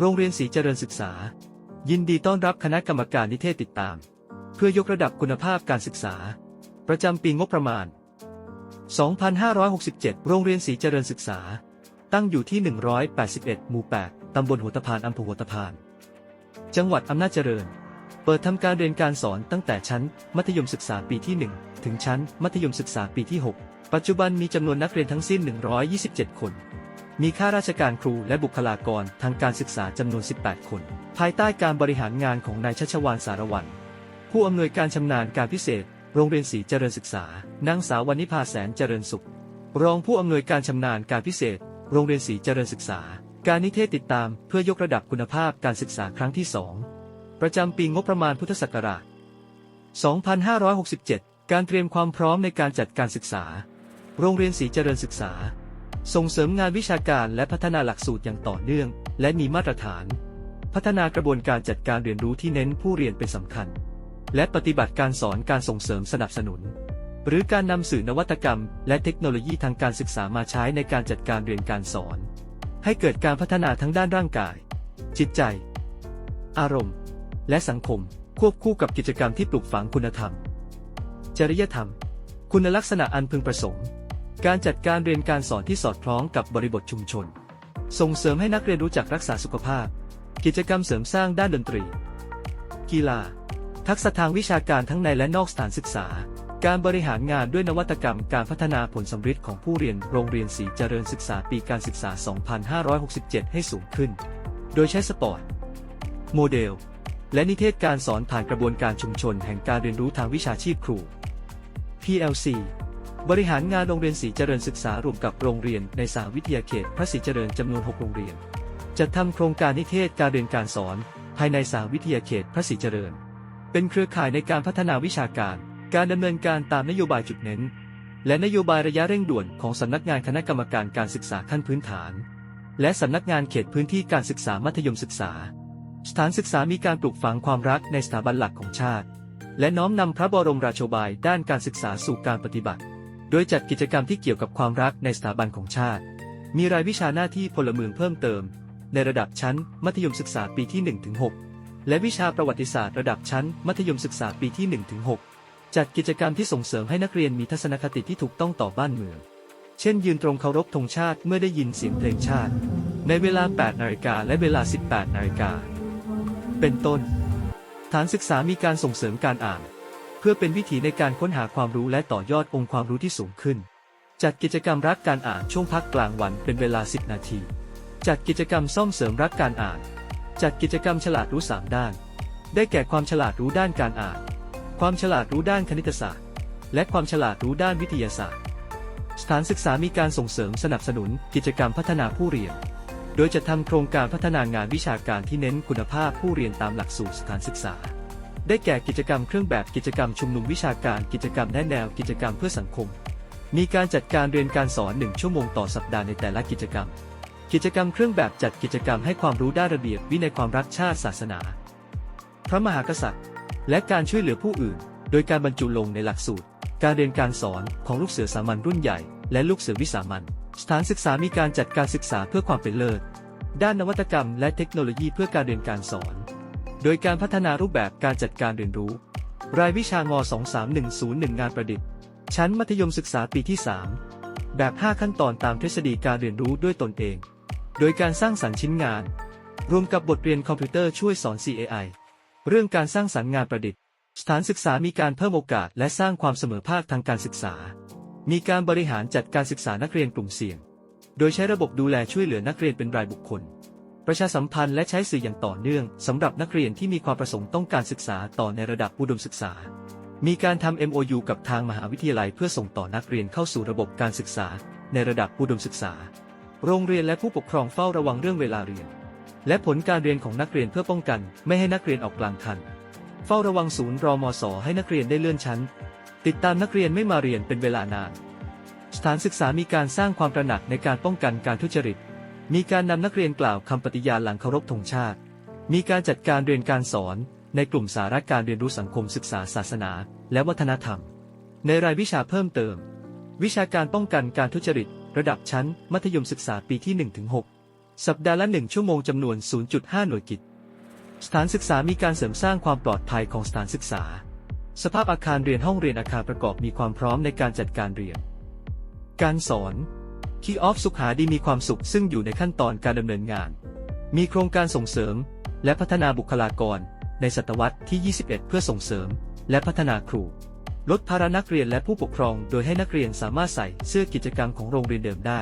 โรงเรียนศรีเจริญศึกษา ยินดีต้อนรับคณะกรรมการนิเทศติดตาม เพื่อยกระดับคุณภาพการศึกษา ประจำปีงบประมาณ 2567 โรงเรียนศรีเจริญศึกษา ตั้งอยู่ที่ 181 หมู่ 8 ตำบลหัวตะพานอำเภอหัวตะพาน จังหวัดอำนาจเจริญ เปิดทำการเรียนการสอนตั้งแต่ชั้น มัธยมศึกษาปีที่ 1 ถึงชั้น มัธยมศึกษาปีที่ 6 ปัจจุบันมีจำนวนนักเรียนทั้งสิ้น 127 คน มีข้าราชการครูและบุคลากรทางการศึกษาจำนวน 18 คน ภายใต้การบริหารงานของนายชัชวานสารวัน ผู้อำนวยการชำนาญการพิเศษ โรงเรียนศรีเจริญศึกษา นางสาววณิภาแสนเจริญสุข รองผู้อำนวยการชำนาญการพิเศษ โรงเรียนศรีเจริญศึกษา การนิเทศติดตามเพื่อยกระดับคุณภาพการศึกษาครั้งที่ 2 ประจำปีงบประมาณพุทธศักราช 2567 การเตรียมความพร้อมในการจัดการศึกษา โรงเรียนศรีเจริญศึกษา ส่งเสริมงานวิชาการและพัฒนาหลักสูตรอย่างต่อเนื่อง และมีมาตรฐาน พัฒนากระบวนการจัดการเรียนรู้ที่เน้นผู้เรียนเป็นสำคัญ และปฏิบัติการสอนการส่งเสริมสนับสนุน หรือการนำสื่อนวัตกรรม และเทคโนโลยีทางการศึกษามาใช้ในการจัดการเรียนการสอน ให้เกิดการพัฒนาทั้งด้านร่างกาย จิตใจ อารมณ์ และสังคม ควบคู่กับกิจกรรมที่ปลูกฝังคุณธรรม จริยธรรม คุณลักษณะอันพึงประสงค์ การจัดการเรียนการสอนที่สอดคล้องกับบริบทชุมชน ส่งเสริมให้นักเรียนรู้จักรักษาสุขภาพ กิจกรรมเสริมสร้างด้านดนตรี กีฬา ทักษะทางวิชาการทั้งในและนอกสถานศึกษา การบริหารงานด้วยนวัตกรรมการพัฒนาผลสำฤทธิ์ของผู้เรียนโรงเรียนศรีเจริญศึกษาปีการศึกษา 2567 ให้สูงขึ้น โดยใช้สปอร์ต โมเดล และนิเทศการสอนผ่านกระบวนการชุมชนแห่งการเรียนรู้ทางวิชาชีพครู PLC บริหารงานโรงเรียนศรีเจริญศึกษารวมกับโรงเรียนในสาวิทยาเขตพระศรีเจริญจำนวน 6 โรงเรียน จัดทำโครงการนิเทศการเรียนการสอน ภายในสาวิทยาเขตพระศรีเจริญ เป็นเครือข่ายในการพัฒนาวิชาการ การดำเนินการตามนโยบายจุดเน้น และนโยบายระยะเร่งด่วนของสำนักงานคณะกรรมการการศึกษาขั้นพื้นฐาน และสำนักงานเขตพื้นที่การศึกษามัธยมศึกษา สถานศึกษามีการปลูกฝังความรักในสถาบันหลักของชาติ และน้อมนำพระบรมราโชบายด้านการศึกษาสู่การปฏิบัติ โดยจัดกิจกรรมที่เกี่ยวกับความรักในสถาบันของชาติ มีรายวิชาหน้าที่พลเมืองเพิ่มเติม ในระดับชั้น มัธยมศึกษาปีที่ 1-6 และวิชาประวัติศาสตร์ระดับชั้น มัธยมศึกษาปีที่ 1-6 จัดกิจกรรมที่ส่งเสริมให้นักเรียนมีทัศนคติที่ถูกต้องต่อบ้านเมือง เช่น ยืนตรงเคารพธงชาติเมื่อได้ยินเสียงเพลงชาติ ในเวลา 8 นาฬิกาและเวลา 18 นาฬิกา เป็นต้น ฐานศึกษามีการส่งเสริมการอ่าน เพื่อเป็นวิถีในการค้นหาความรู้และต่อยอดองค์ความรู้ที่สูงขึ้น จัดกิจกรรมรักการอ่านช่วงพักกลางวันเป็นเวลา 10 นาที จัดกิจกรรมซ่อมเสริมรักการอ่าน จัดกิจกรรมฉลาดรู้ 3 ด้าน ได้แก่ความฉลาดรู้ด้านการอ่าน ความฉลาดรู้ด้านคณิตศาสตร์ และความฉลาดรู้ด้านวิทยาศาสตร์ สถานศึกษามีการส่งเสริมสนับสนุนกิจกรรมพัฒนาผู้เรียน โดยจะทำโครงการพัฒนางานวิชาการที่เน้นคุณภาพผู้เรียนตามหลักสูตรสถานศึกษา ได้แก่กิจกรรมเครื่องแบบกิจกรรมชุมนุมวิชาการกิจกรรมแนะแนวกิจกรรมเพื่อสังคม มีการจัดการเรียนการสอนหนึ่งชั่วโมงต่อสัปดาห์ในแต่ละกิจกรรม กิจกรรมเครื่องแบบจัดกิจกรรมให้ความรู้ด้านระเบียบวินัยความรักชาติศาสนา พระมหากษัตริย์ และการช่วยเหลือผู้อื่น โดยการบรรจุลงในหลักสูตร การเรียนการสอนของลูกเสือสามัญรุ่นใหญ่ และลูกเสือวิสามัญสถานศึกษามีการจัดการศึกษาเพื่อความเป็นเลิศด้านนวัตกรรมและเทคโนโลยีเพื่อการเรียนการสอน โดยการพัฒนารูปแบบการจัดการเรียนรู้ รายวิชาง23101 งานประดิษฐ์ ชั้นมัธยมศึกษาปีที่ 3 แบบ 5 ขั้นตอนตามทฤษฎีการเรียนรู้ด้วยตนเอง โดยการสร้างสรรค์ชิ้นงาน รวมกับบทเรียนคอมพิวเตอร์ช่วยสอน CAI เรื่องการสร้างสรรค์งานประดิษฐ์ สถานศึกษามีการเพิ่มโอกาสและสร้างความเสมอภาคทางการศึกษา มีการบริหารจัดการศึกษานักเรียนกลุ่มเสี่ยง โดยใช้ระบบดูแลช่วยเหลือนักเรียนเป็นรายบุคคล ประชาสัมพันธ์และใช้สื่ออย่างต่อเนื่องสำหรับนักเรียนที่มีความประสงค์ต้องการศึกษาต่อในระดับอุดมศึกษา มีการทำ MOU กับทางมหาวิทยาลัยเพื่อส่งต่อนักเรียนเข้าสู่ระบบการศึกษา ในระดับอุดมศึกษา โรงเรียนและผู้ปกครองเฝ้าระวังเรื่องเวลาเรียน และผลการเรียนของนักเรียนเพื่อป้องกัน ไม่ให้นักเรียนออกกลางคัน เฝ้าระวังศูนย์รอมศให้นักเรียนได้เลื่อนชั้น ติดตามนักเรียนไม่มาเรียนเป็นเวลานาน สถานศึกษามีการสร้างความตระหนักในการป้องกันการทุจริต มีการนำนักเรียนกล่าวคำปฏิญาณหลังเคารพธงชาติ มีการจัดการเรียนการสอน ในกลุ่มสาระการเรียนรู้สังคมศึกษาศาสนา และวัฒนธรรม ในรายวิชาเพิ่มเติม วิชาการป้องกันการทุจริต ระดับชั้น มัธยมศึกษาปีที่ 1-6 สัปดาห์ละ 1 ชั่วโมงจำนวน 0.5 หน่วยกิจ สถานศึกษามีการเสริมสร้างความปลอดภัยของสถานศึกษา สภาพอาคารเรียนห้องเรียนอาคารประกอบมีความพร้อมในการจัดการเรียน การสอน Key of สุขหาดีมีความสุขซึ่งอยู่ในขั้นตอนการดำเนินงาน มีโครงการส่งเสริม และพัฒนาบุคลากร ในศตวรรษที่ 21 เพื่อส่งเสริม และพัฒนาครู ลดภาระนักเรียนและผู้ปกครอง โดยให้นักเรียนสามารถใส่เสื้อกิจกรรมของโรงเรียนเดิมได้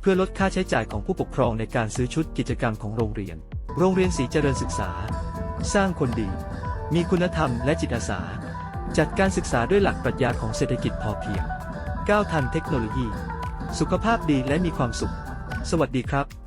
เพื่อลดค่าใช้จ่ายของผู้ปกครองในการซื้อชุดกิจกรรมของโรงเรียน โรงเรียนศรีเจริญศึกษา สร้างคนดี มีคุณธรรมและจิตอาสา จัดการศึกษาด้วยหลักปรัชญาของเศรษฐกิจพอเพียงก้าวทันเทคโนโลยี สุขภาพดีและมีความสุข สวัสดีครับ